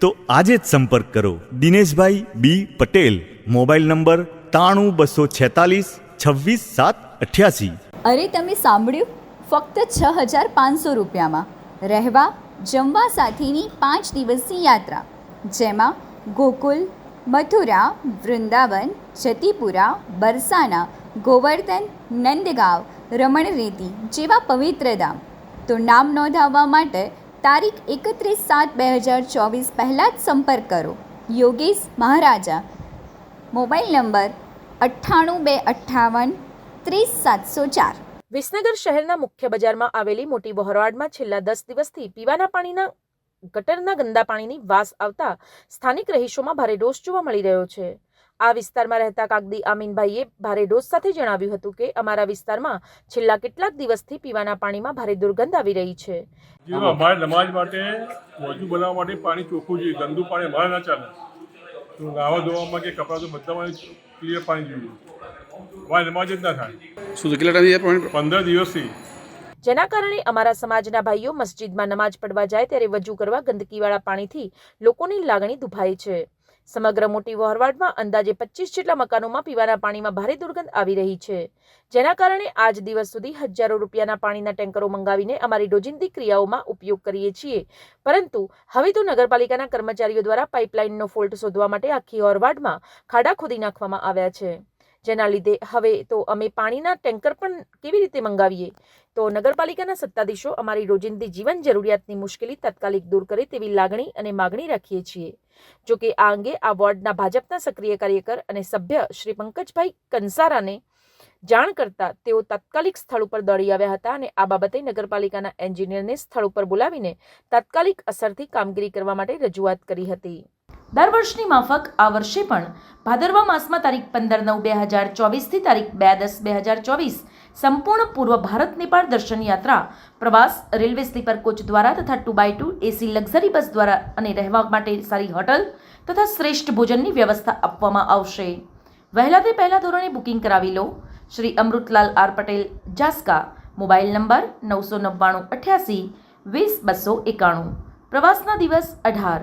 તો આજે જ સંપર્ક કરો. Dineshbhai B Patel. Mobile number ત્રાણું બસો છેતાલીસ છવ્વીસ સાત અઠ્યાસી. અરે તમે સાંભળ્યું? ફક્ત છ હજાર પાંચસો રૂપિયામાં. રહેવા, જમવા સાથેની પાંચ દિવસની યાત્રા. જેમાં ગોકુલ, મથુરા, વૃંદાવન, જતીપુરા, બરસાના, ગોવર્ધન, નંદગાંવ, રમણરેતી જેવા પવિત્ર ધામ. તો નામ નોંધાવવા માટે તારીખ એકત્રીસ સાત બે હજાર ચોવીસ પહેલાં જ સંપર્ક કરો. યોગેશ મહારાજા. મોબાઈલ નંબર અઠ્ઠાણું બે અઠ્ઠાવન ત્રીસ સાતસો ચાર. વિસનગર શહેરના મુખ્ય બજારમાં આવેલી મોટી વહોરવાડમાં છેલ્લા દસ દિવસથી પીવાના પાણીના, ગટરના ગંદા પાણીની વાસ આવતા સ્થાનિક રહીશોમાં ભારે રોષ જોવા મળી રહ્યો છે. આ વિસ્તારમાં રહેતા કાગદી આમીનભાઈએ ભારે રોષ સાથે જણાવ્યું હતું કે અમારા વિસ્તારમાં છેલ્લા કેટલાક દિવસથી પીવાના પાણીમાં ભારે દુર્ગંધ આવી રહી છે. અમારે નમાજ માટે વધુ બનાવવા માટે પાણી ચોખ્ખું જોઈએ ગંદુ પાણી અમારે ના ચાલે. તો નાવા ધોવામાં કે કપડાં તો બધામાં ક્લિયર પાણી જોઈએ. અમારે નમાજ જ ના થાય. શું કેટલા ટાઈમ પંદર દિવસથી. જેના કારણે અમારા સમાજના ભાઈઓ મસ્જિદમાં નમાજ પડવા જાય ત્યારે વજૂ કરવા ગંદકીવાળા પાણીથી લોકોની લાગણી દુભાય છે. સમગ્ર મોટી વહોરવાડમાં અંદાજે પચીસ જેટલા મકાનોમાં પીવાના પાણીમાં ભારે દુર્ગંધ આવી રહી છે. જેના કારણે આજ દિવસ સુધી હજારો રૂપિયાના પાણીના ટેન્કરો મંગાવીને અમારી રોજિંદી ક્રિયાઓમાં ઉપયોગ કરીએ છીએ. પરંતુ હવે તો નગરપાલિકાના કર્મચારીઓ દ્વારા પાઇપલાઇનનો ફોલ્ટ શોધવા માટે આખી ઓરવાડમાં ખાડા ખોદી નાખવામાં આવ્યા છે. જેના લીધે હવે તો અમે પાણીના ટેન્કર પણ કેવી રીતે મંગાવીએ? તો નગરપાલિકાના સત્તાધીશો અમારી રોજિંદી જીવન જરૂરિયાતની મુશ્કેલી તાત્કાલિક દૂર કરે તેવી લાગણી અને માગણી રાખીએ છીએ. જો કે આ અંગે આ વોર્ડના ભાજપના સક્રિય કાર્યકર અને સભ્ય શ્રી પંકજભાઈ કંસારાને જાણ કરતા તેઓ તાત્કાલિક સ્થળ ઉપર દોડી આવ્યા હતા અને આ બાબતે નગરપાલિકાના એન્જિનિયરને સ્થળ ઉપર બોલાવીને તાત્કાલિક અસરથી કામગીરી કરવા માટે રજૂઆત કરી હતી. દર વર્ષની માફક આ વર્ષે પણ. ભાદરવા માસમાં તારીખ પંદર નવ બે હજાર ચોવીસથી તારીખ બે દસ બે હજાર ચોવીસ સંપૂર્ણ પૂર્વ ભારત નેપાળ દર્શન યાત્રા, પ્રવાસ, રેલવે સ્લીપર કોચ દ્વારા તથા two by two AC luxury bus દ્વારા અને રહેવા માટે સારી હોટલ તથા શ્રેષ્ઠ ભોજનની વ્યવસ્થા આપવામાં આવશે. વહેલા તે પહેલા ધોરણે બુકિંગ કરાવી લો. Shri Amrutlal R Patel, Jaska. Mobile number નવસો નવ્વાણું અઠ્યાસી વીસ બસો એકાણું. પ્રવાસના દિવસ અઢાર.